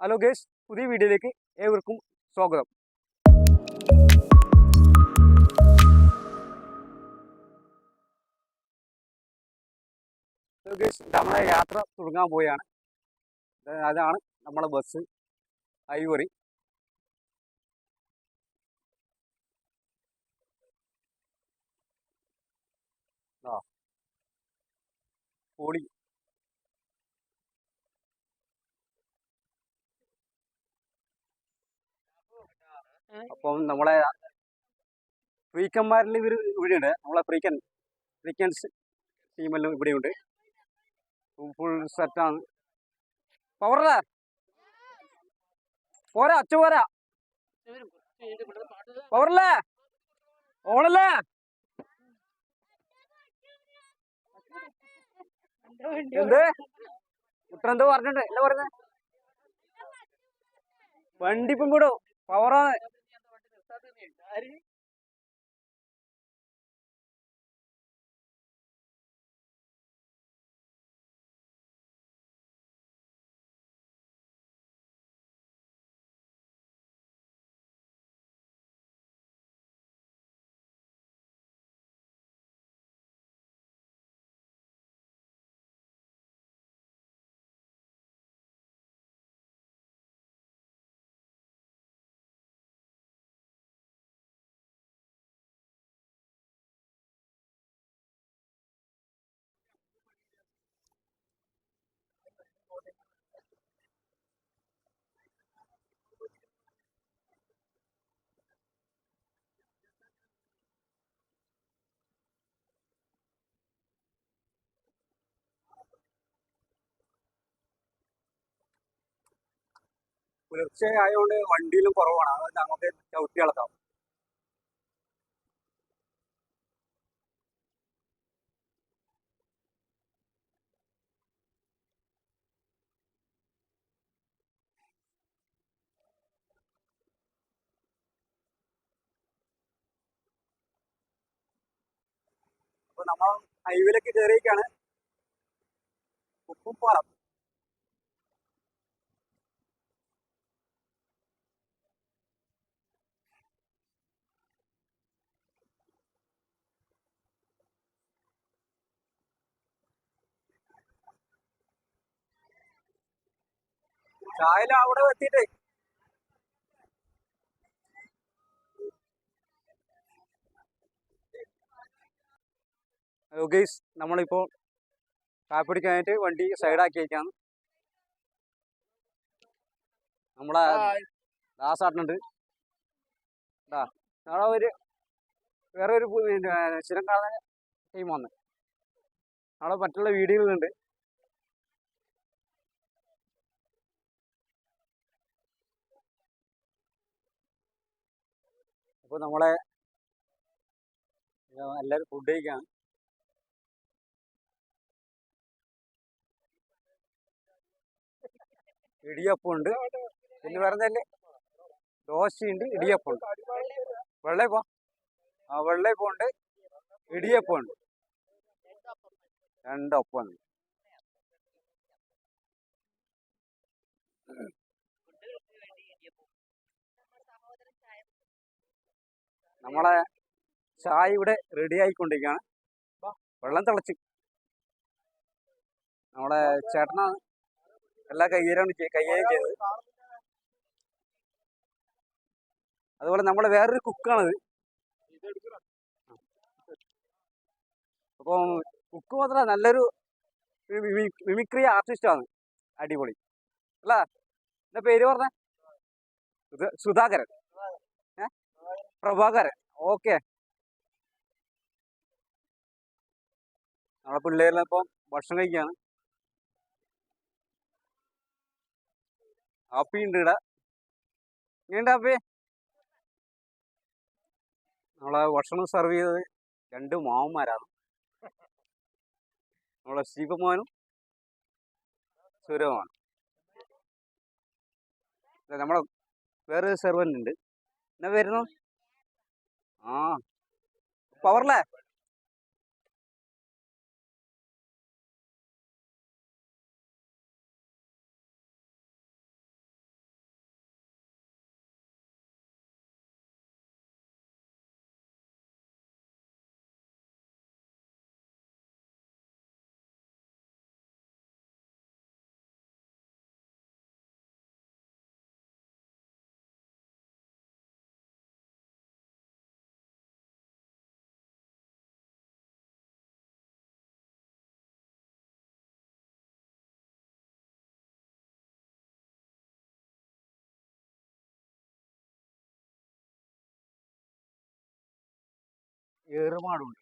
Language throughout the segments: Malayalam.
ഹലോ ഗേസ് പുതിയ വീഡിയോയിലേക്ക് ഏവർക്കും സ്വാഗതം. ഹലോ ഗേസ് നമ്മളെ യാത്ര തുടങ്ങാൻ പോവുകയാണ്. അതാണ് നമ്മളെ ബസ് ഐവറി ആ. പൊളി അപ്പം നമ്മളെ ഫ്രീക്കന്മാരിൽ ഇവർ ഇവിടെയുണ്ട്. നമ്മളെ ഫ്രീക്കൻ ഫ്രീക്കൻസ് ടീമെല്ലാം ഇവിടെയുണ്ട്. ഫുൾ സെറ്റാണ് പവറാ പോരാ അച്ഛ പോരാ. പവറല്ലേ ഓണല്ലേ എന്ത്? കുട്ടനെന്തോ പറഞ്ഞിട്ടുണ്ട്. എന്താ പറഞ്ഞ? വണ്ടി വിടും. പവറാണ് अरे പുലർച്ചെ ആയതുകൊണ്ട് വണ്ടിയിലും കുറവാണ്. അത് നമുക്ക് ചവിട്ടി ഇളക്കാം അപ്പൊ നമ്മൾ ഹൈവേയിലേക്ക് കയറിയേക്കാണ് ഉപ്പുംപാറ ചായല അവിടെ എത്തിയിട്ടേ ഗൈസ് നമ്മളിപ്പോൾ കാപ്പിടിക്കാനായിട്ട് വണ്ടി സൈഡാക്കിയേക്കാണ് നമ്മളെ ദാസാട്ടുണ്ട് ഇതാ നാളെ ഒരു വേറെ ഒരു സ്ഥിരം കാണുന്ന ടീം വന്ന്. നാളെ മറ്റുള്ള വീഡിയോകളുണ്ട് അപ്പോൾ നമ്മളെ എല്ലാരും ഫുഡ് കഴിക്കാണ്. ഇടിയപ്പമുണ്ട് പിന്നെ എന്തല്ലേ ദോശയുണ്ട് ഇടിയപ്പമുണ്ട് വെള്ളയപ്പം? ആ വെള്ളയപ്പമുണ്ട് ഇടിയപ്പമുണ്ട് രണ്ടപ്പം നമ്മളെ ചായ ഇവിടെ റെഡി ആയിക്കൊണ്ടിരിക്കുകയാണ്. വെള്ളം തിളച്ച്. നമ്മളെ ചേട്ടനാണ് എല്ലാ കയ്യേരാണ് കൈകാര്യം ചെയ്തത്. അതുപോലെ നമ്മളെ വേറൊരു കുക്കാണത്. അപ്പം കുക്ക് മാത്രമല്ല നല്ലൊരു മിമിക്രി ആർട്ടിസ്റ്റാണ്. അടിപൊളി. അല്ല എന്താ പേര് പറഞ്ഞ? സുധാകരൻ. പ്രഭാകരൻ. ഓക്കെ. നമ്മളെ പിള്ളേരെല്ലാം ഇപ്പം ഭക്ഷണം കഴിക്കുകയാണ് ആപ്പി ഉണ്ട് ഇവിടെ എങ്ങനെയുണ്ട് ആപ്പി നമ്മളെ ഭക്ഷണം സെർവ് ചെയ്തത് രണ്ട് മാവന്മാരാണ് നമ്മളെ ശിവമോനും സുരവുമാണ് ഇത് നമ്മളെ വേറൊരു സെർവന്റ് ഉണ്ട്. എന്നാ വരുന്നു ആ ഏറുമാടുണ്ട്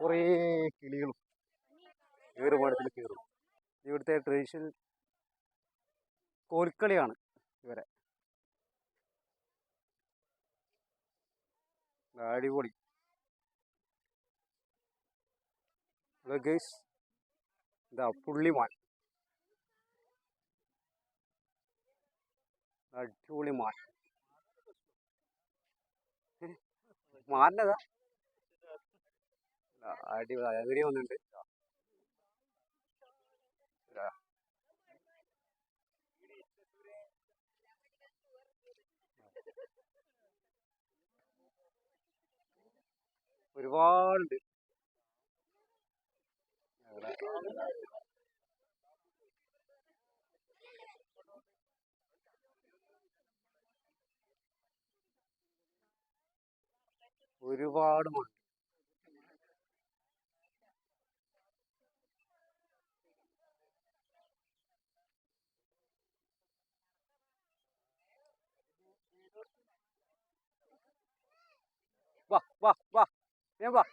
കുറേ കിളികളും ഏറുമാടത്തിൽ കയറും. ഇവിടുത്തെ ട്രഡീഷണൽ കോൽക്കളിയാണ് ഇവരെ. അടിപൊളി. ഗൈസ് ഇതാ പുള്ളിമാൻ. അടിപൊളി മാൻ. മാനതാ അടിപൊളി ഇതാ. ഒരുപാടുണ്ട്. ഒരുപാട് മാൻ വാ വാ വാ വാ.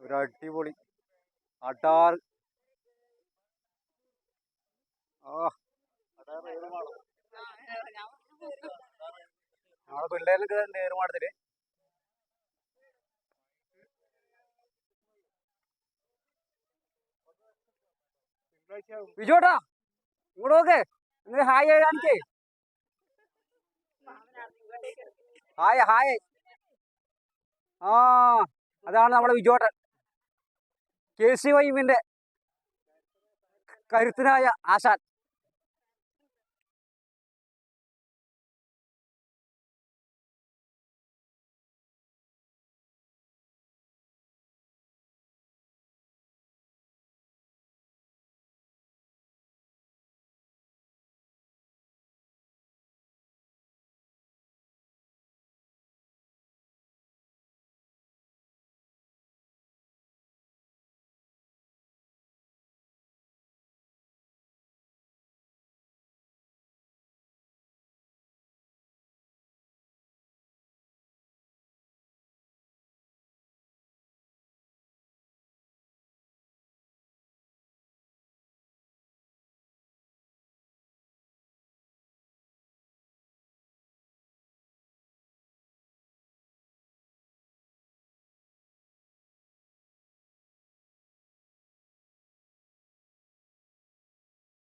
ഒരു അടിപൊളി അടാർ ആ നമ്മളെ പിള്ളേരൊക്കെ നേരുമാടത്തിൽ വിജോട്ടാ ഇങ്ങോട്ട് നോക്ക്. നിങ്ങൾ ഹായ് എഴുതാനിക്കേ. Hi hi. ആ അതാണ് നമ്മുടെ വിജോട്ടൻ കെ സി വൈമിന്റെ കരുത്തനായ ആശാൻ.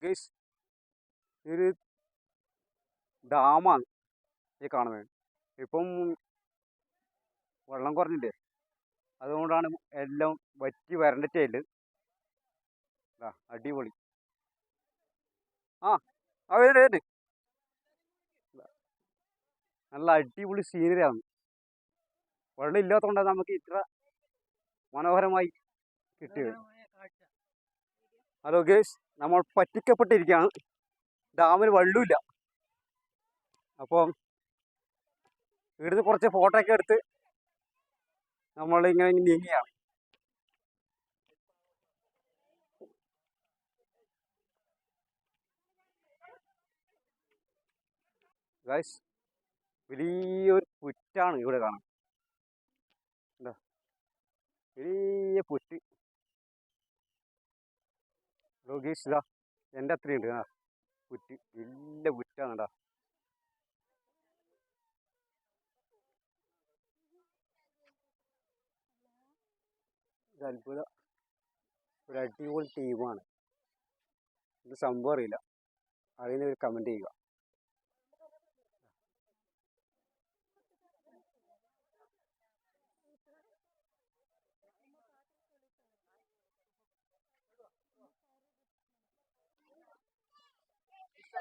ഗൈസ് ഒരു ഡാമാണ് ഈ കാണുന്നത്. ഇപ്പം വെള്ളം കുറഞ്ഞില്ലേ? അതുകൊണ്ടാണ് എല്ലാം വറ്റി വരണ്ടിട്ടേൽ അടിപൊളി. ആ ആ വരുന്നുണ്ട് നല്ല അടിപൊളി സീനറിയാണ് വെള്ളം ഇല്ലാത്തതുകൊണ്ടാണ് നമുക്ക് ഇത്ര മനോഹരമായി കിട്ടിയത്. ഹലോ ഗേഷ് നമ്മൾ പറ്റിക്കപ്പെട്ടിരിക്കുകയാണ്. ഡാമിൽ വെള്ളമില്ല അപ്പം ഇവിടുന്ന് കുറച്ച് ഫോട്ടോ ഒക്കെ എടുത്ത് നമ്മൾ ഇങ്ങനെ നീങ്ങിയാണ് ഗൈസ് വലിയൊരു പുറ്റാണ് ഇവിടെ കാണാൻ. എന്താ വലിയ പുറ്റ്. ലോകേഷ് ഇതാ എന്റെ അത്രയുണ്ട്. ആ കുറ്റി വലിയ കേട്ടോ. ഒരു അത്ഭുത ഒരു അടിപൊളി ടീമാണ് ഇത് സംഭവം അറിയില്ല. അറിയുന്നവർ കമന്റ് ചെയ്യുക.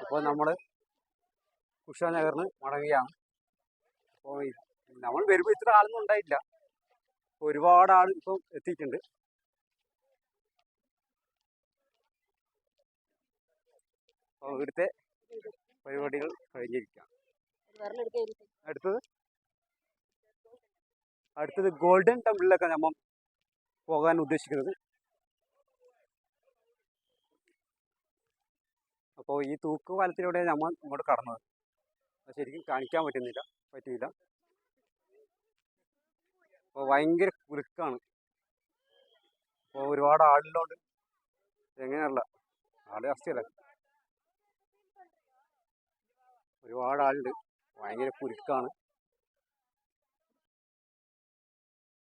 ഇപ്പോൾ നമ്മൾ കുഷാനഗറിന് മടങ്ങുകയാണ്. അപ്പോൾ നമ്മൾ വരുമ്പോൾ ഇത്ര ആളൊന്നും ഉണ്ടായില്ല ഒരുപാട് ആൾ ഇപ്പം എത്തിയിട്ടുണ്ട്. അപ്പോൾ ഇവിടുത്തെ പരിപാടികൾ കഴിഞ്ഞിരിക്കുകയാണ്. അടുത്തത്? അടുത്തത് ഗോൾഡൻ ടെമ്പിളിലൊക്കെ നമ്മൾ പോകാൻ ഉദ്ദേശിക്കുന്നത്. അപ്പോൾ ഈ തൂക്ക് പാലത്തിലൂടെ നമ്മൾ ഇങ്ങോട്ട് കടന്നത് ശരിക്കും കാണിക്കാൻ പറ്റുന്നില്ല. പറ്റിയില്ല. അപ്പോൾ ഭയങ്കര കുലുക്കാണ് അപ്പോൾ ഒരുപാട് ആളുള്ളതുകൊണ്ട് എങ്ങനെയല്ല? ആൾ അവസ്ഥയല്ല ഒരുപാട് ആളുണ്ട്. ഭയങ്കര കുലുക്കാണ്